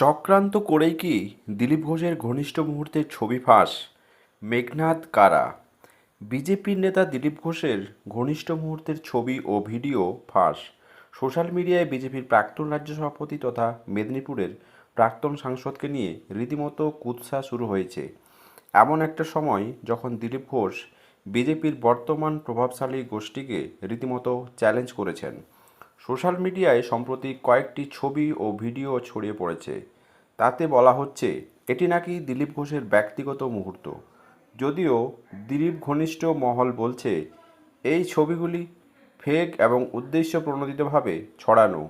চক্রান্ত করেই কি দিলীপ ঘোষের ঘনিষ্ঠ মুহূর্তের ছবি ফাঁস? মেঘনাদ কারা? বিজেপির নেতা দিলীপ ঘোষের ঘনিষ্ঠ মুহূর্তের ছবি ও ভিডিও ফাঁস। সোশ্যাল মিডিয়ায় বিজেপির প্রাক্তন রাজ্য সভাপতি তথা মেদিনীপুরের প্রাক্তন সাংসদকে নিয়ে রীতিমতো কুৎসা শুরু হয়েছে। এমন একটা সময় যখন দিলীপ ঘোষ বিজেপির বর্তমান প্রভাবশালী গোষ্ঠীকে রীতিমতো চ্যালেঞ্জ করেছেন। সোশ্যাল মিডিয়ায় সম্প্রতি কয়েকটি ছবি ও ভিডিও ছড়িয়ে পড়েছে। তাতে বলা হচ্ছে, এটি নাকি দিলীপ ঘোষের ব্যক্তিগত মুহূর্ত। যদিও দিলীপ ঘনিষ্ঠ মহল বলছে, এই ছবিগুলি ফেক এবং উদ্দেশ্য প্রণোদিতভাবে ছড়ানো,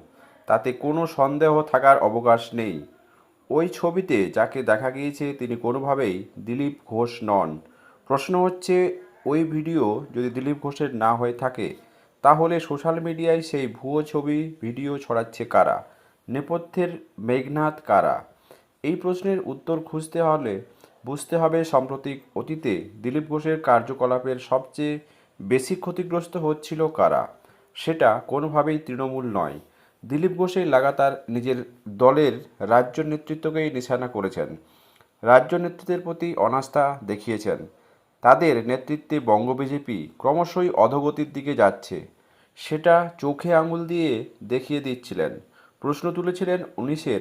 তাতে কোনো সন্দেহ থাকার অবকাশ নেই। ওই ছবিতে যাকে দেখা গিয়েছে তিনি কোনোভাবেই দিলীপ ঘোষ নন। প্রশ্ন হচ্ছে, ওই ভিডিও যদি দিলীপ ঘোষের না হয়ে থাকে তাহলে সোশ্যাল মিডিয়ায় সেই ভুয়ো ছবি, ভিডিও ছড়াচ্ছে কারা? নেপথ্যের মেঘনাথ কারা? এই প্রশ্নের উত্তর খুঁজতে হলে বুঝতে হবে সাম্প্রতিক অতীতে দিলীপ ঘোষের কার্যকলাপের সবচেয়ে বেশি ক্ষতিগ্রস্ত হচ্ছিল কারা? সেটা কোনোভাবেই তৃণমূল নয়। দিলীপ ঘোষই লাগাতার নিজের দলের রাজ্য নেতৃত্বকেই নিশানা করেছেন। রাজ্য নেতৃত্বের প্রতি অনাস্থা দেখিয়েছেন। তাদের নেতৃত্বে বঙ্গ বিজেপি ক্রমশই অধোগতির দিকে যাচ্ছে। সেটা চোখে আঙুল দিয়ে দেখিয়ে দিচ্ছিলেন। প্রশ্ন তুলেছিলেন উনিশের।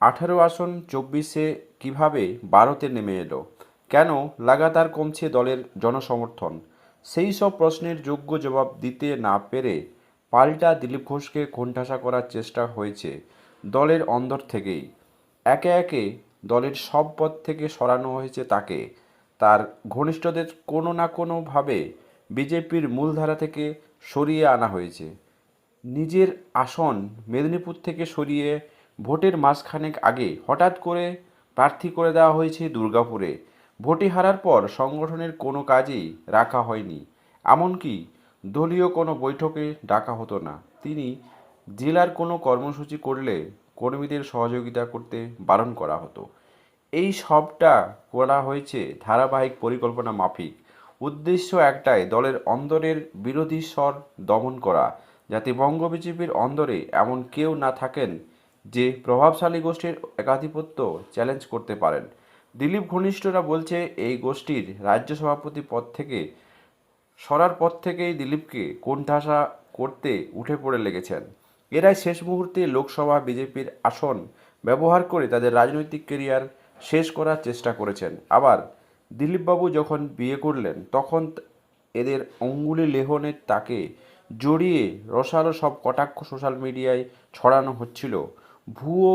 আঠারো আসন চব্বিশে কীভাবে বারোতে নেমে এলো? কেন লাগাতার কমছে দলের জনসমর্থন? সেই সব প্রশ্নের যোগ্য জবাব দিতে না পেরে পাল্টা দিলীপ ঘোষকে কোণঠাসা করার চেষ্টা হয়েছে দলের অন্দর থেকেই। একে একে দলের সব পদ থেকে সরানো হয়েছে তাকে। তার ঘনিষ্ঠদের কোনো না কোনোভাবে বিজেপির মূলধারা থেকে সরিয়ে আনা হয়েছে। নিজের আসন মেদিনীপুর থেকে সরিয়ে ভোটের মাসখানেক আগে হঠাৎ করে প্রার্থী করে দেওয়া হয়েছে দুর্গাপুরে। ভোটে হারার পর সংগঠনের কোনো কাজেই রাখা হয়নি। এমনকি দলীয় কোনো বৈঠকে ডাকা হতো না। তিনি জেলার কোনো কর্মসূচি করলে কর্মীদের সহযোগিতা করতে বারণ করা হতো। এই সবটা করা হয়েছে ধারাবাহিক পরিকল্পনা মাফিক। উদ্দেশ্য একটাই, দলের অন্দরের বিরোধী স্বর দমন করা। যাতে বঙ্গ বিজেপির অন্দরে এমন কেউ না থাকেন যে প্রভাবশালী গোষ্ঠীর একাধিপত্য চ্যালেঞ্জ করতে পারেন। দিলীপ ঘনিষ্ঠরা বলছে, এই গোষ্ঠীর রাজ্য সভাপতি পদ থেকে, সরার পর থেকেই দিলীপকে কোণঠাসা করতে উঠে পড়ে লেগেছেন। এরাই শেষ মুহূর্তে লোকসভা বিজেপির আসন ব্যবহার করে তাদের রাজনৈতিক কেরিয়ার শেষ করার চেষ্টা করেছেন। আবার দিলীপবাবু যখন বিয়ে করলেন, তখন এদের অঙ্গুলি লেহনে তাকে জড়িয়ে রসালো সব কটাক্ষ সোশ্যাল মিডিয়ায় ছড়ানো হচ্ছিল। ভুয়ো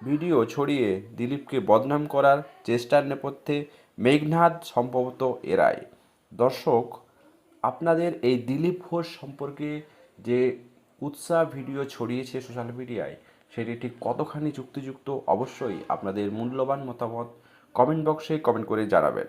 ভিডিও ছড়িয়ে দিলীপকে বদনাম করার চেষ্টার নেপথ্যে মেঘনাদ সম্ভবত এরাই। দর্শক, আপনাদের এই দিলীপ ঘোষ সম্পর্কে যে উৎসাহ ভিডিও ছড়িয়েছে সোশ্যাল মিডিয়ায়, সেটি ঠিক কতখানি যুক্তিযুক্ত? অবশ্যই আপনাদের মূল্যবান মতামত কমেন্ট বক্সে কমেন্ট করে জানাবেন।